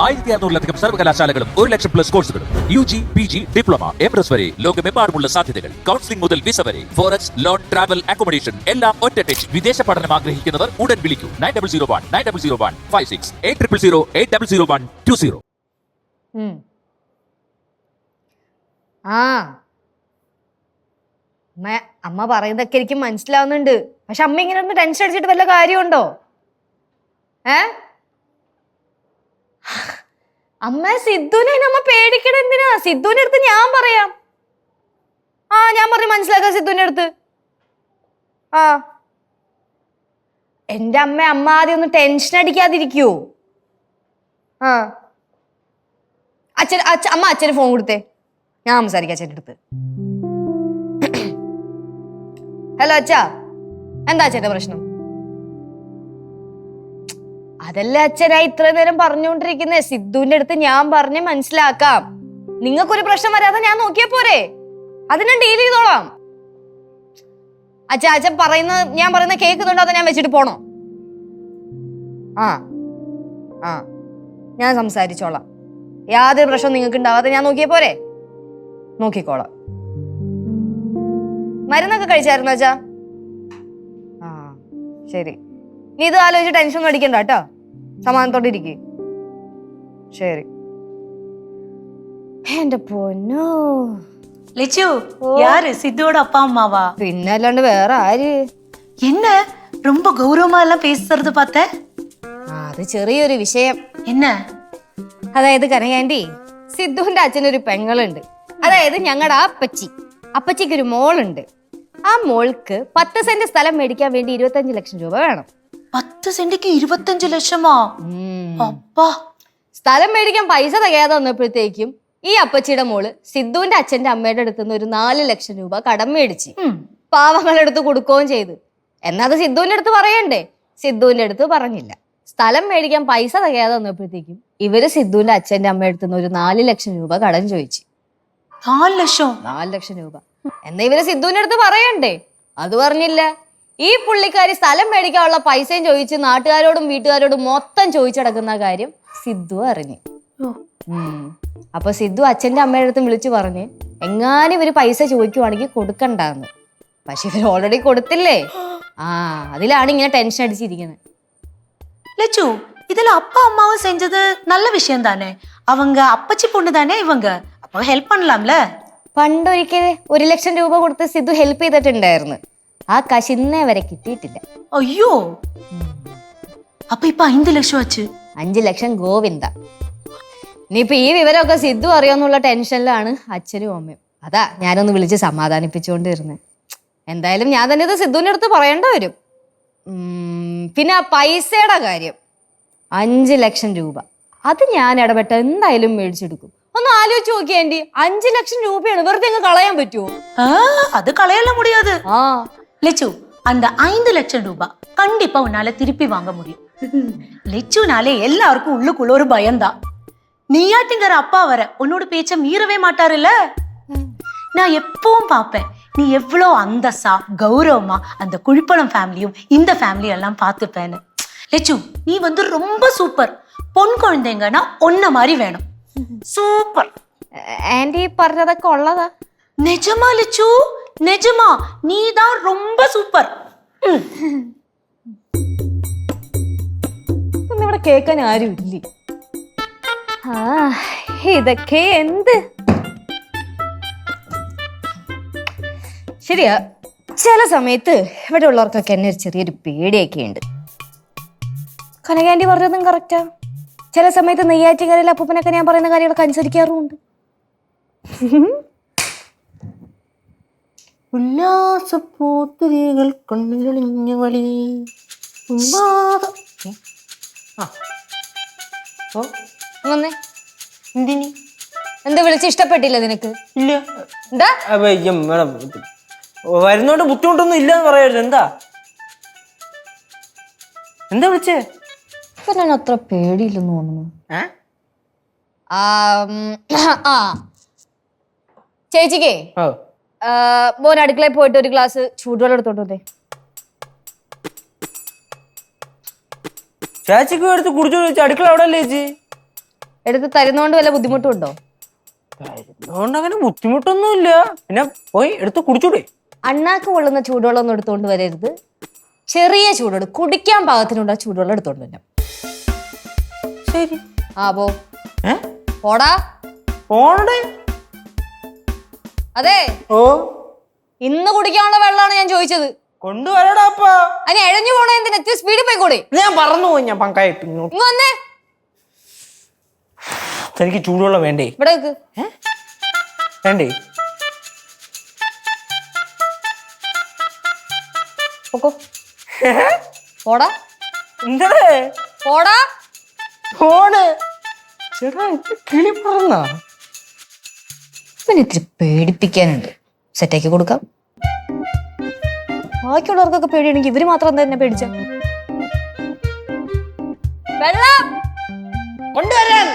ആയിരത്തി അറുന്നൂറിലധികം സർവകലാശാലകളും ഒരു ലക്ഷം പ്ലസ് കോഴ്സുകളും U G P G diploma M S വരെ ലോകമെമ്പാടുമുള്ള സാധ്യതകൾ. കൗൺസിലിംഗ് മുതൽ വിസ വരെ. ഫോറക്സ് ലോൺ ട്രാവൽ അക്കോമഡേഷൻ എല്ലാം ഒറ്റ ടച്ച് വിദേശ പഠനം ആഗ്രഹിക്കുന്നവർ ഉടൻ വിളിക്കൂ. Nine double zero one nine double zero one five six eight triple zero eight double zero one two zero. ആ. അമ്മ അമ്മ പറയുന്നതൊക്കെ എനിക്ക് മനസ്സിലാവുന്നുണ്ട്. പക്ഷെ അമ്മ ഇങ്ങനെ ഒന്ന് ടെൻഷൻ അടിച്ചിട്ട് വല്ല കാര്യമുണ്ടോ? ഏ? അമ്മ സിദ്ധുനെ അമ്മ പേടിക്കണ എന്തിനാ? സിദ്ധുവിന്റെ അടുത്ത് ഞാൻ പറയാം. ആ ഞാൻ പറഞ്ഞു മനസ്സിലാക്കാം സിദ്ധുവിന്റെ അടുത്ത്. ആ. എന്റെ അമ്മ അമ്മ ആദ്യം ഒന്ന് ടെൻഷൻ അടിക്കാതിരിക്കൂ. ആ. അച്ഛൻ അച്ഛ അമ്മ അച്ഛന് ഫോൺ കൊടുത്തേ. ഞാൻ സംസാരിക്കാം അച്ഛന്റെ അടുത്ത്. ഹലോ അച്ഛാ. എന്താ അച്ഛന്റെ പ്രശ്നം? അതല്ല അച്ഛനാ ഇത്ര നേരം പറഞ്ഞുകൊണ്ടിരിക്കുന്നത് സിദ്ധുവിന്റെ അടുത്ത് ഞാൻ പറഞ്ഞ് മനസ്സിലാക്കാം. നിങ്ങൾക്കൊരു പ്രശ്നം വരാതെ ഞാൻ നോക്കിയാ പോരെ? അതിനെ ഡീൽ ചെയ്തോളാം. അച്ഛ അച്ഛൻ പറയുന്ന ഞാൻ പറയുന്ന കേൾക്കുന്നുണ്ടോ? അത് ഞാൻ വെച്ചിട്ട് പോണോ? ആ ആ ഞാൻ സംസാരിച്ചോളാം. യാതൊരു പ്രശ്നം നിങ്ങൾക്ക് ഉണ്ടാവാതെ ഞാൻ നോക്കിയേ പോരെ? നോക്കിക്കോളാം. മരുന്നൊക്കെ കഴിച്ചായിരുന്നു അച്ഛാ? ആ ശരി. നീ ഇത് ആലോചിച്ച് ടെൻഷൻ ഒന്നും അടിക്കണ്ട കേട്ടോ സമാധാനത്തോടെ ഇരിക്കേ ശരി എന്റെ പൊന്നോ லிச்சு யாரு சித்துவோட அப்பா அம்மாவா പിന്നെ അല്ലാണ്ട് വേറെ ആര് என்ன ரொம்ப கௌரவமா எல்லாம் பேசுறது பார்த்த ആ, അത് ചെറിയൊരു വിഷയം என்ன അതായത് കനകാൻറ്റി സിദ്ധുവിന്റെ അച്ഛനൊരു പെങ്ങളുണ്ട് അതായത് ഞങ്ങളുടെ ആ അപ്പച്ചി അപ്പച്ചിക്ക് ഒരു മോളുണ്ട് ആ മോൾക്ക് പത്ത് സെന്റ് സ്ഥലം മേടിക്കാൻ വേണ്ടി ഇരുപത്തഞ്ച് ലക്ഷം രൂപ വേണം പത്ത് സെന്റിക്ക് ഇരുപത്തഞ്ച് ലക്ഷമോ. അപ്പാ. സ്ഥലം മേടിക്കാൻ പൈസ തികയാതെ വന്നപ്പോഴത്തേക്കും ഈ അപ്പച്ചിയുടെ മോൾ സിദ്ധുവിന്റെ അച്ഛന്റെ അമ്മയുടെ അടുത്ത് നിന്ന് ഒരു നാല് ലക്ഷം രൂപ കടം മേടിച്ച് പാവങ്ങളുടെ അടുത്ത് കൊടുക്കുകയും ചെയ്തു. എന്നാ അത് സിദ്ധുവിന്റെ അടുത്ത് പറയണ്ടേ? സിദ്ധുവിന്റെ അടുത്ത് പറഞ്ഞില്ല. സ്ഥലം മേടിക്കാൻ പൈസ തികയാതെ വന്നപ്പോഴത്തേക്കും ഇവർ സിദ്ധുവിന്റെ അച്ഛന്റെ അമ്മയുടെ അടുത്ത് നിന്ന് ഒരു നാല് ലക്ഷം രൂപ കടം ചോദിച്ചു. നാല് ലക്ഷം. നാല് ലക്ഷം രൂപ. എന്നാ ഇവർ സിദ്ധുവിന്റെ അടുത്ത് പറയണ്ടേ? അത് പറഞ്ഞില്ല. ഈ പുള്ളിക്കാരി സ്ഥലം മേടിക്കാനുള്ള പൈസയും ചോദിച്ച് നാട്ടുകാരോടും വീട്ടുകാരോടും മൊത്തം ചോദിച്ചടക്കുന്ന കാര്യം സിദ്ധു അറിഞ്ഞു ഉം. അപ്പൊ സിദ്ധു അച്ഛന്റെ അമ്മയുടെ അടുത്ത് വിളിച്ചു പറഞ്ഞ് എങ്ങാനും ഇവര് പൈസ ചോദിക്കുവാണെങ്കിൽ കൊടുക്കണ്ടാന്ന് പക്ഷെ ഇവർ ഓൾറെഡി കൊടുത്തില്ലേ ആ അതിലാണ് ഇങ്ങനെ ടെൻഷൻ അടിച്ചിരിക്കുന്നത് லட்சு இதுல அப்பா அம்மாவும் செஞ்சது நல்ல விஷயம் தானே அவங்க அப்பச்சி பொண்ணு தானே இவங்க அப்ப ஹெல்ப் பண்ணலாம்ல പണ്ടൊരിക്കൽ ഒരു ലക്ഷം രൂപ കൊടുത്ത് സിദ്ധു ഹെൽപ്പ് ചെയ്തിട്ടുണ്ടായിരുന്നു ആ കാശ് ഇന്നേ വരെ കിട്ടിയിട്ടില്ല. അയ്യോ. അപ്പൊ ഇപ്പൊ അഞ്ച് ലക്ഷം വെച്ച്? അഞ്ച് ലക്ഷം ഗോവിന്ദ. ഇനിയിപ്പൊ ഈ വിവരമൊക്കെ സിദ്ധു അറിയാന്നുള്ള ടെൻഷനിലാണ് അച്ഛനും അമ്മയും. അതാ ഞാനൊന്ന് വിളിച്ച് സമാധാനിപ്പിച്ചുകൊണ്ടിരുന്നത് എന്തായാലും ഞാൻ തന്നെ ഇത് സിദ്ധുവിന്റെ അടുത്ത് പറയേണ്ട വരും. പിന്നെ ആ പൈസയുടെ കാര്യം. അഞ്ച് ലക്ഷം രൂപ. അത് ഞാൻ ഇടപെട്ട എന്തായാലും മേടിച്ചെടുക്കും. ഒന്ന് ആലോചിച്ച് നോക്കിയാണ്ടി അഞ്ചു ലക്ഷം രൂപയാണ്. വെറുതെ അങ്ങ് കളയാൻ പറ്റുമോ അത് കളയല്ല മുടിയാത് ആ. லெச்சு அந்த ஐந்து லட்சம் ரூபாய் கண்டிப்பா உன்னால திருப்பி வாங்க முடியும் லெச்சுனாலே எல்லாருக்கும் உள்ளுக்குள்ள ஒரு பயம்தான் நீயாட்டிங்கிற அப்பா வர உன்னோட பேச்ச மீறவே மாட்டாருல்ல நான் எப்பவும் பார்ப்பேன் நீ எவ்வளோ அந்தஸ்தா கௌரவமா அந்த குழிப்பணம் ஃபேமிலியும் இந்த ஃபேமிலியும் எல்லாம் பார்த்துப்பேன்னு லெச்சு நீ வந்து ரொம்ப சூப்பர் பொன் குழந்தைங்கன்னா ஒன்ன மாதிரி வேணும் சூப்பர் ആന്റി പറഞ്ഞതൊക്കെ ഉള്ളതാ நிஜமா லெச்சு நிஜமா நீ தான் ரொம்ப சூப்பர் ம். ഇതൊന്നും ഇവിടെ കേൾക്കാൻ ആരും ഇല്ലേ ആ ഇതൊക്കെ എന്ത് ശരിയാ ചില സമയത്ത് ഇവിടെ ഉള്ളവർക്കൊക്കെ എന്നെ ഒരു ചെറിയൊരു പേടിയൊക്കെ ഉണ്ട് കനകാൻറ്റി പറഞ്ഞതും കറക്റ്റാ ചില സമയത്ത് നെയ്യാറ്റിങ്കരയിൽ അപ്പൂപ്പനൊക്കെ ഞാൻ പറയുന്ന കാര്യങ്ങളൊക്കെ അനുസരിക്കാറുമുണ്ട് ഉല്ലാസപ്പൂത്തിരികൾ കണ്ണിലൊളിഞ്ഞ വളി. ഉന്മാദ. ആ. ഓ വന്നേ. എന്തിനി? എന്താ വിളിച്ച് ഇഷ്ടപ്പെട്ടില്ല നിനക്ക്? ഇല്ല. എന്താ? അയ്യം മേഡം വരുന്നോണ്ട് ബുദ്ധിമുട്ടൊന്നും ഇല്ലെന്ന് പറയായിരുന്നു എന്താ? എന്താ വിളിച്ചേ? ഞാൻ അത്ര പേടിയില്ലെന്ന് തോന്നുന്നു. ഏ? ആ, ഉം, ചേച്ചിക്കേ ഓ മോൻ അടുക്കളയിൽ പോയിട്ട് ഒരു ഗ്ലാസ് ചൂടുവെള്ളം എടുത്തോണ്ട് വന്നേ. ചേച്ചിക്ക് എടുത്ത് കുടിച്ചു ചോദിച്ചു അടുക്കള അവിടെ അല്ലേ ചേച്ചി? എടുത്ത് തരുന്നോണ്ട് വല്ല ബുദ്ധിമുട്ടുണ്ടോ? അതുകൊണ്ട് അങ്ങനെ ബുദ്ധിമുട്ടൊന്നുമില്ല. പിന്നെ പോയി എടുത്ത് കുടിച്ചൂടെ. അണ്ണാക്ക് കൊള്ളുന്ന ചൂടുവെള്ളം ഒന്നും എടുത്തോണ്ട് വരരുത്. ചെറിയ ചൂടുവെള്ളം കുടിക്കാൻ പാകത്തിനുള്ള ചൂടുവെള്ളം എടുത്തോണ്ട് വരാം ശരി. ആ പോ. ഏ? പോടാ. പോണേ അതെ. ഓ? ഇന്ന് കുടിക്കാനുള്ള വെള്ളമാണ് ഞാൻ ചോദിച്ചത്. കൊണ്ടുവരടാ അപ്പാ. അതിന് എഴഞ്ഞു പോണേ എന്തിനാ? എത്തി സ്പീഡിൽ പോയിക്കോടെ ഞാൻ പറഞ്ഞു പോയി ഞാൻ പങ്കായിട്ട് ഇങ്ങോട്ട് ഇങ്ങ് വന്നേ. എനിക്ക് ചൂടുവെള്ളം വേണ്ടേ? ഇവിടെ നിക്ക്. വേണ്ടേ? പൊക്കോ. പോടാ. എന്താ പോടാ. ഫോണ് ചേട്ടാ ഇത് കിളി പറന്നാ പിന്നെ ഇത്തിരി പേടിപ്പിക്കാനുണ്ട്. സെറ്റാക്കി കൊടുക്കാം. ബാക്കിയുള്ളവർക്കൊക്കെ പേടിയാണെങ്കിൽ ഇവർ മാത്രം എന്താ എന്നെ പേടിച്ച? കൊണ്ടുവരാൻ!